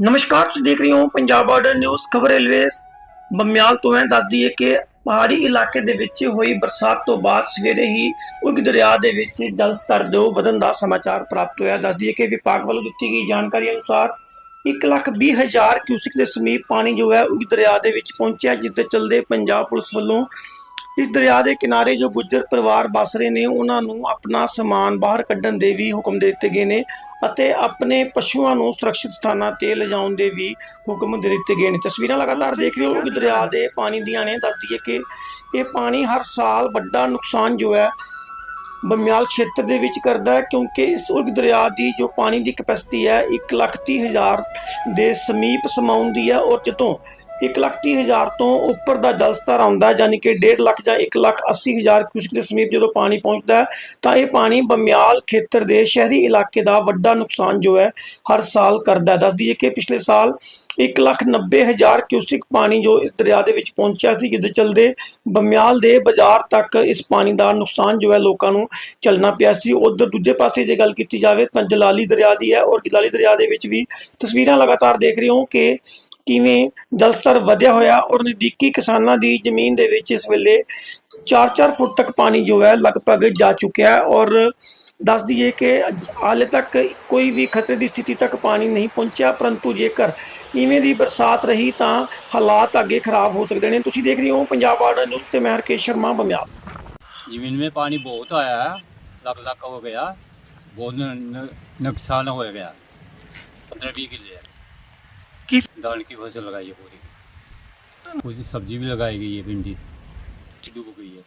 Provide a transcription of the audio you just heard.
नमस्कार देख रही हूँ पंजाब बॉर्डर न्यूज़ खबर रेलवे बम्याल तो हैं, दस दिए कि ਪਹਾੜੀ ਇਲਾਕੇ ਦੇ ਵਿੱਚ ਹੋਈ ਬਰਸਾਤ ਤੋਂ ਬਾਅਦ ਸਵੇਰੇ ਹੀ ਉਗ ਦਰਿਆ ਦੇ ਵਿੱਚ ਜਲ ਸਤਰ ਜੋ ਵਧਣ ਦਾ ਸਮਾਚਾਰ ਪ੍ਰਾਪਤ ਹੋਇਆ। ਦੱਸਦੀ ਹੈ ਕਿ ਵਿਭਾਗ ਵੱਲੋਂ ਦਿੱਤੀ ਗਈ ਜਾਣਕਾਰੀ ਅਨੁਸਾਰ 1,20,000 ਕਿਊਸਿਕ ਦੇ ਸਮੀਪ ਪਾਣੀ ਜੋ ਹੈ ਉਗ ਦਰਿਆ ਦੇ ਵਿੱਚ ਪਹੁੰਚਿਆ ਜਿਸ ਦੇ ਚਲਦੇ ਪੰਜਾਬ ਪੁਲਿਸ ਵੱਲੋਂ ਇਸ ਦਰਿਆ ਦੇ ਕਿਨਾਰੇ ਜੋ ਗੁੱਜਰ ਪਰਿਵਾਰ ਵਸ ਰਹੇ ਨੇ ਉਹਨਾਂ ਨੂੰ ਆਪਣਾ ਸਮਾਨ ਬਾਹਰ ਕੱਢਣ ਦੇ ਵੀ ਹੁਕਮ ਦੇ ਦਿੱਤੇ ਗਏ ਨੇ ਅਤੇ ਆਪਣੇ ਪਸ਼ੂਆਂ ਨੂੰ ਸੁਰੱਖਿਅਤ ਸਥਾਨਾਂ ਤੇ ਲਿਜਾਉਣ ਦੇ ਵੀ ਹੁਕਮ ਦੇ ਦਿੱਤੇ ਗਏ ਨੇ। ਤਸਵੀਰਾਂ ਲਗਾਤਾਰ ਦੇਖ ਰਹੇ ਹੋ ਕਿ ਦਰਿਆ ਦੇ ਪਾਣੀ ਦੀਆਂ ਨੇ। ਦੱਸਦੀ ਹੈ ਕਿ ਇਹ ਪਾਣੀ ਹਰ ਸਾਲ ਵੱਡਾ ਨੁਕਸਾਨ ਜੋ ਹੈ ਬਮਿਆਲ ਖੇਤਰ ਦੇ ਵਿੱਚ ਕਰਦਾ ਹੈ ਕਿਉਂਕਿ ਇਸ ਉਰਗ ਦਰਿਆ ਦੀ ਜੋ ਪਾਣੀ ਦੀ ਕਪੈਸਿਟੀ ਹੈ 1,30,000 ਦੇ ਸਮੀਪ ਸਮਾਉਂਦੀ ਹੈ ਔਰ ਜਦੋਂ 1,30,000 ਤੋਂ ਉੱਪਰ ਦਾ ਜਲ ਸਤਰ ਆਉਂਦਾ ਹੈ, ਯਾਨੀ ਕਿ 1.5 ਲੱਖ ਜਾਂ 1,80,000 ਕਿਊਸਕ ਦੇ ਸਮੀਪ ਜਦੋਂ ਪਾਣੀ ਪਹੁੰਚਦਾ ਹੈ ਤਾਂ ਇਹ ਪਾਣੀ ਬਮਿਆਲ ਖੇਤਰ ਦੇ ਸ਼ਹਿਰੀ ਇਲਾਕੇ ਦਾ ਵੱਡਾ ਨੁਕਸਾਨ ਜੋ ਹੈ ਹਰ ਸਾਲ ਕਰਦਾ ਹੈ। ਦੱਸਦੀ ਕਿ ਪਿਛਲੇ ਸਾਲ 1,90,000 ਕਿਊਸਿਕ ਪਾਣੀ ਜੋ ਇਸ ਦਰਿਆ ਦੇ ਵਿੱਚ ਪਹੁੰਚਿਆ ਸੀ ਜਿਹਦੇ ਚਲਦੇ ਬਮਿਆਲ ਦੇ ਬਾਜ਼ਾਰ ਤੱਕ ਇਸ ਪਾਣੀ ਦਾ ਨੁਕਸਾਨ ਜੋ ਹੈ ਲੋਕਾਂ ਨੂੰ ਚੱਲਣਾ ਪਿਆ ਸੀ। ਉਧਰ ਦੂਜੇ ਪਾਸੇ ਜੇ ਗੱਲ ਕੀਤੀ ਜਾਵੇ ਤਾਂ ਜਲਾਲੀ ਦਰਿਆ ਦੀ ਹੈ ਔਰ ਜਲਾਲੀ ਦਰਿਆ ਦੇ ਵਿੱਚ ਵੀ ਤਸਵੀਰਾਂ ਲਗਾਤਾਰ ਦੇਖ ਰਹੇ ਹੋ ਕਿ ਕਿਵੇਂ ਜਲਸਤਰ ਵਧਿਆ ਹੋਇਆ, ਔਰ ਨਜ਼ਦੀਕੀ ਕਿਸਾਨਾਂ ਦੀ ਜ਼ਮੀਨ ਦੇ ਵਿੱਚ ਇਸ ਵੇਲੇ 4-4 ਫੁੱਟ ਤੱਕ ਪਾਣੀ ਜੋ ਹੈ ਲਗਭਗ ਜਾ ਚੁੱਕਿਆ ਹੈ, ਔਰ ਦੱਸ ਦਈਏ ਕਿ ਹਾਲੇ ਤੱਕ ਕੋਈ ਵੀ ਖਤਰੇ ਦੀ ਸਥਿਤੀ ਤੱਕ ਪਾਣੀ ਨਹੀਂ ਪਹੁੰਚਿਆ, ਪਰੰਤੂ ਜੇਕਰ ਇਵੇਂ ਦੀ ਬਰਸਾਤ ਰਹੀ ਤਾਂ ਹਾਲਾਤ ਅੱਗੇ ਖਰਾਬ ਹੋ ਸਕਦੇ ਨੇ। ਤੁਸੀਂ ਦੇਖ ਰਹੇ ਹੋ ਪੰਜਾਬ ਆਰਡਰ ਨਿਊਜ਼ ਤੇ ਮੈਂ ਹਰਕੇਸ਼ ਸ਼ਰਮਾ ਬਮਿਆਲ ਜ਼ਮੀਨ ਮੇਂ ਪਾਣੀ ਬਹੁਤ ਆਇਆ ਹੈ ਲੱਖ ਹੋ ਗਿਆ, ਬਹੁਤ ਨੁਕਸਾਨ ਹੋ ਗਿਆ 15 20 ਕਿੱਲੇ किस धान की फसल लगाई है पूरी पूरी सब्जी भी लगाई गई है भिंडी डूब गई है